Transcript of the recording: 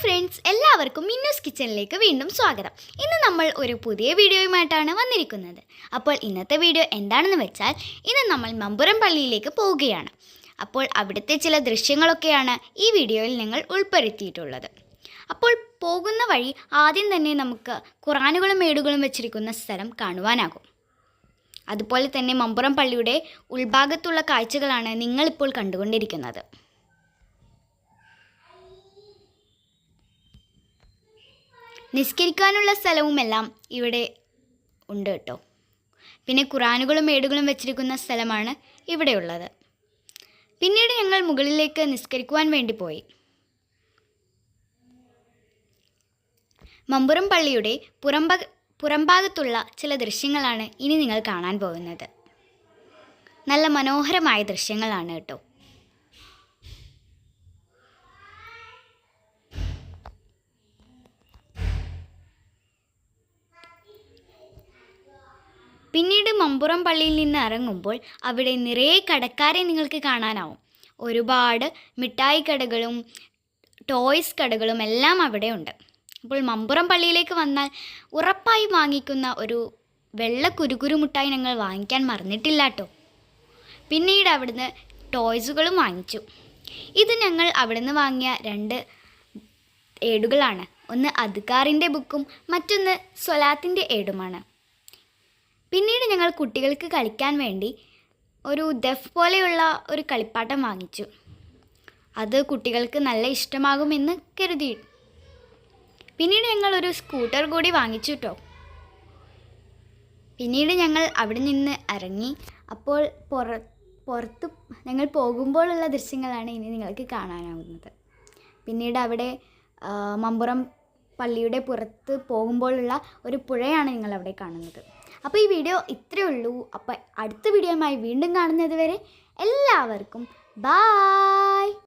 Friends എല്ലാവർക്കും മിന്നൂസ് കിച്ചണിലേക്ക് വീണ്ടും സ്വാഗതം. ഇന്ന് നമ്മൾ ഒരു പുതിയ വീഡിയോയുമായിട്ടാണ് വന്നിരിക്കുന്നത്. അപ്പോൾ ഇന്നത്തെ വീഡിയോ എന്താണെന്ന് വെച്ചാൽ ഇന്ന് നമ്മൾ മമ്പുറം പള്ളിയിലേക്ക് പോവുകയാണ്. അപ്പോൾ അവിടുത്തെ ചില ദൃശ്യങ്ങളൊക്കെയാണ് ഈ വീഡിയോയിൽ നിങ്ങൾ ഉൾപ്പെടുത്തിയിട്ടുള്ളത്. അപ്പോൾ പോകുന്ന വഴി ആദ്യം തന്നെ നമുക്ക് ഖുറാനുകളും മേടുകളും വെച്ചിരിക്കുന്ന സ്ഥലം കാണുവാനാകും. അതുപോലെ തന്നെ മമ്പുറം പള്ളിയുടെ ഉൾഭാഗത്തുള്ള കാഴ്ചകളാണ് നിങ്ങളിപ്പോൾ കണ്ടുകൊണ്ടിരിക്കുന്നത്. നിസ്കരിക്കാനുള്ള സ്ഥലവുമെല്ലാം ഇവിടെ ഉണ്ട് കേട്ടോ. പിന്നെ ഖുറാനുകളും ഏടുകളും വെച്ചിരിക്കുന്ന സ്ഥലമാണ് ഇവിടെയുള്ളത്. പിന്നീട് ഞങ്ങൾ മുകളിലേക്ക് നിസ്കരിക്കുവാൻ വേണ്ടി പോയി. മമ്പുറം പള്ളിയുടെ പുറംഭാഗ പുറംഭാഗത്തുള്ള ചില ദൃശ്യങ്ങളാണ് ഇനി നിങ്ങൾ കാണാൻ പോകുന്നത്. നല്ല മനോഹരമായ ദൃശ്യങ്ങളാണ് കേട്ടോ. പിന്നീട് മമ്പുറം പള്ളിയിൽ നിന്ന് ഇറങ്ങുമ്പോൾ അവിടെ നിറയെ കടക്കാരെ നിങ്ങൾക്ക് കാണാനാവും. ഒരുപാട് മിഠായി കടകളും ടോയ്സ് കടകളും എല്ലാം അവിടെ ഉണ്ട്. അപ്പോൾ മമ്പുറം പള്ളിയിലേക്ക് വന്നാൽ ഉറപ്പായി വാങ്ങിക്കുന്ന ഒരു വെള്ള കുരുകുരു മുട്ടായി ഞങ്ങൾ വാങ്ങിക്കാൻ മറന്നിട്ടില്ല കേട്ടോ പിന്നീട് അവിടുന്ന് ടോയ്സുകളും വാങ്ങിച്ചു. ഇത് ഞങ്ങൾ അവിടുന്ന് വാങ്ങിയ രണ്ട് ഏടുകളാണ്. ഒന്ന് അദ്കാറിന്റെ ബുക്കും മറ്റൊന്ന് സ്വലാത്തിന്റെ ഏടുമാണ്. പിന്നീട് ഞങ്ങൾ കുട്ടികൾക്ക് കളിക്കാൻ വേണ്ടി ഒരു ദഫ് പോലെയുള്ള ഒരു കളിപ്പാട്ടം വാങ്ങിച്ചു. അത് കുട്ടികൾക്ക് നല്ല ഇഷ്ടമാകുമെന്ന് കരുതി. പിന്നീട് ഞങ്ങൾ ഒരു സ്കൂട്ടർ കൂടി വാങ്ങിച്ചു കേട്ടോ പിന്നീട് ഞങ്ങൾ അവിടെ നിന്ന് ഇറങ്ങി. അപ്പോൾ പുറ പുറത്ത് ഞങ്ങൾ പോകുമ്പോഴുള്ള ദൃശ്യങ്ങളാണ് ഇനി നിങ്ങൾക്ക് കാണാനാവുന്നത്. പിന്നീട് അവിടെ മമ്പുറം പള്ളിയുടെ പുറത്ത് പോകുമ്പോഴുള്ള ഒരു പുഴയാണ് നിങ്ങൾ അവിടെ കാണുന്നത്. അപ്പോൾ ഈ വീഡിയോ ഇത്രയേ ഉള്ളൂ. അപ്പോൾ അടുത്ത വീഡിയോയുമായി വീണ്ടും കാണുന്നത് വരെ എല്ലാവർക്കും ബായ്